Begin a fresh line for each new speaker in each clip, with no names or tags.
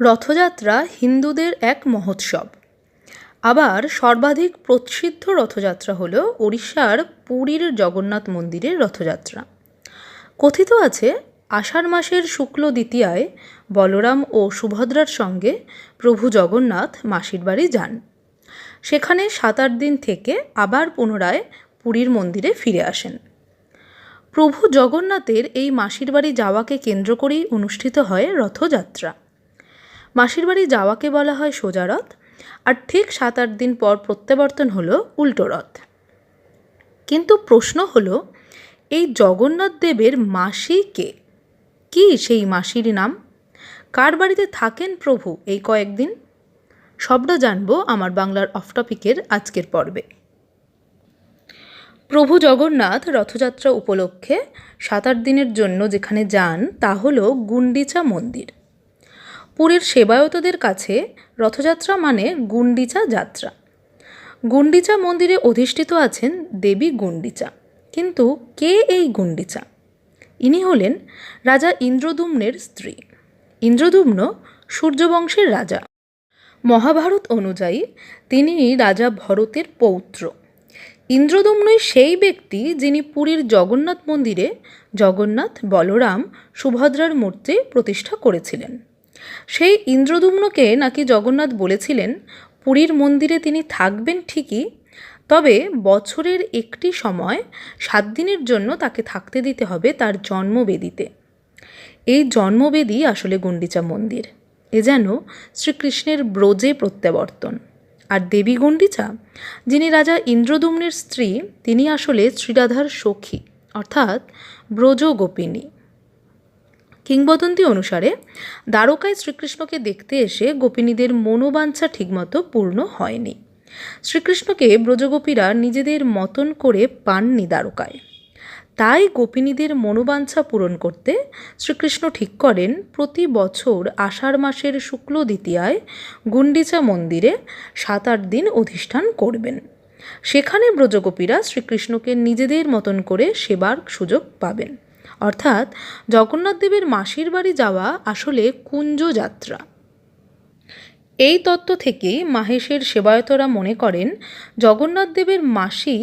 রথযাত্রা হিন্দুদের এক মহোৎসব। আবার সর্বাধিক প্রসিদ্ধ রথযাত্রা হল ওড়িশার পুরীর জগন্নাথ মন্দিরের রথযাত্রা। কথিত আছে, আষাঢ় মাসের শুক্ল দ্বিতীয়ায় বলরাম ও সুভদ্রার সঙ্গে প্রভু জগন্নাথ মাসির বাড়ি যান। সেখানে সাত আট দিন থেকে আবার পুনরায় পুরীর মন্দিরে ফিরে আসেন। প্রভু জগন্নাথের এই মাসির বাড়ি যাওয়াকে কেন্দ্র করেই অনুষ্ঠিত হয় রথযাত্রা। মাসির বাড়ি যাওয়াকে বলা হয় সোজা রথ, আর ঠিক সাত আট দিন পর প্রত্যাবর্তন হলো উল্টো রথ। কিন্তু প্রশ্ন হলো, এই জগন্নাথ দেবের মাসি কে? কি সেই মাসির নাম? কার বাড়িতে থাকেন প্রভু এই কয়েকদিন? সবটা জানব আমার বাংলার অফ টপিকের আজকের পর্বে। প্রভু জগন্নাথ রথযাত্রা উপলক্ষে সাত আট দিনের জন্য যেখানে যান তা হলো গুন্ডিচা মন্দির। পুরীর সেবায়তদের কাছে রথযাত্রা মানে গুন্ডিচা যাত্রা। গুন্ডিচা মন্দিরে অধিষ্ঠিত আছেন দেবী গুন্ডিচা। কিন্তু কে এই গুন্ডিচা? ইনি হলেন রাজা ইন্দ্রদুম্নের স্ত্রী। ইন্দ্রদুম্ন সূর্যবংশের রাজা। মহাভারত অনুযায়ী তিনি রাজা ভরতের পৌত্র। ইন্দ্রদম্নই সেই ব্যক্তি যিনি পুরীর জগন্নাথ মন্দিরে জগন্নাথ বলরাম সুভদ্রার মূর্তি প্রতিষ্ঠা করেছিলেন। সেই ইন্দ্রদুম্নকে নাকি জগন্নাথ বলেছিলেন, পুরীর মন্দিরে তিনি থাকবেন ঠিকই, তবে বছরের একটি সময় সাত দিনের জন্য তাকে থাকতে দিতে হবে তার জন্মবেদিতে। এই জন্মবেদী আসলে গুন্ডিচা মন্দির। এ যেন শ্রীকৃষ্ণের ব্রজে প্রত্যাবর্তন। আর দেবী গুন্ডিচা যিনি রাজা ইন্দ্রদুম্নের স্ত্রী, তিনি আসলে শ্রীরাধার সখী, অর্থাৎ ব্রজ গোপিনী কিংবদন্তি অনুসারে, দ্বারকায় শ্রীকৃষ্ণকে দেখতে এসে গোপিনীদের মনোবাঞ্ছা ঠিকমতো পূর্ণ হয়নি। শ্রীকৃষ্ণকে ব্রজগোপীরা নিজেদের মতন করে পাননি দ্বারকায়। তাই গোপিনীদের মনোবাঞ্ছা পূরণ করতে শ্রীকৃষ্ণ ঠিক করেন, প্রতি বছর আষাঢ় মাসের শুক্ল দ্বিতীয়ায় গুন্ডিচা মন্দিরে সাত আট দিন অধিষ্ঠান করবেন। সেখানে ব্রজগোপীরা শ্রীকৃষ্ণকে নিজেদের মতন করে সেবার সুযোগ পাবেন। অর্থাৎ জগন্নাথ দেবের মাসির বাড়ি যাওয়া আসলে কুঞ্জ যাত্রা এই তত্ত্ব থেকেই মাহেশের সেবায়তরা মনে করেন, জগন্নাথ দেবের মাসি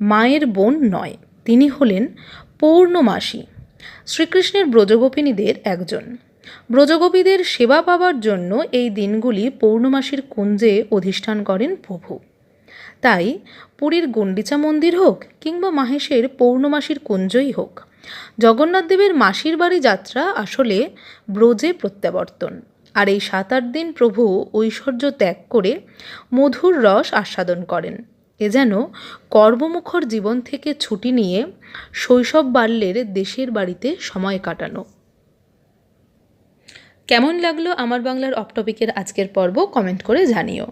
মায়ের বোন নয়, তিনি হলেন পৌর্ণমাসী, শ্রীকৃষ্ণের ব্রজগোপিনীদের একজন। ব্রজগোপীদের সেবা পাবার জন্য এই দিনগুলি পৌর্ণমাসীর কুঞ্জে অধিষ্ঠান করেন প্রভু। তাই পুরীর গণ্ডিচা মন্দির হোক কিংবা মাহেশের পৌর্ণমাসীর কুঞ্জই হোক জগন্নাথদেবের মাসির বাড়ি যাত্রা আসলে ব্রজে প্রত্যাবর্তন। আর এই সাত আট দিন প্রভু ঐশ্বর্য ত্যাগ করে মধুর রস আস্বাদন করেন। এ যেন কর্মমুখর জীবন থেকে ছুটি নিয়ে শৈশব বাল্যের দেশের বাড়িতে সময় কাটানো। কেমন লাগল আমার বাংলার অপটপিকের আজকের পর্ব কমেন্ট করে জানিও।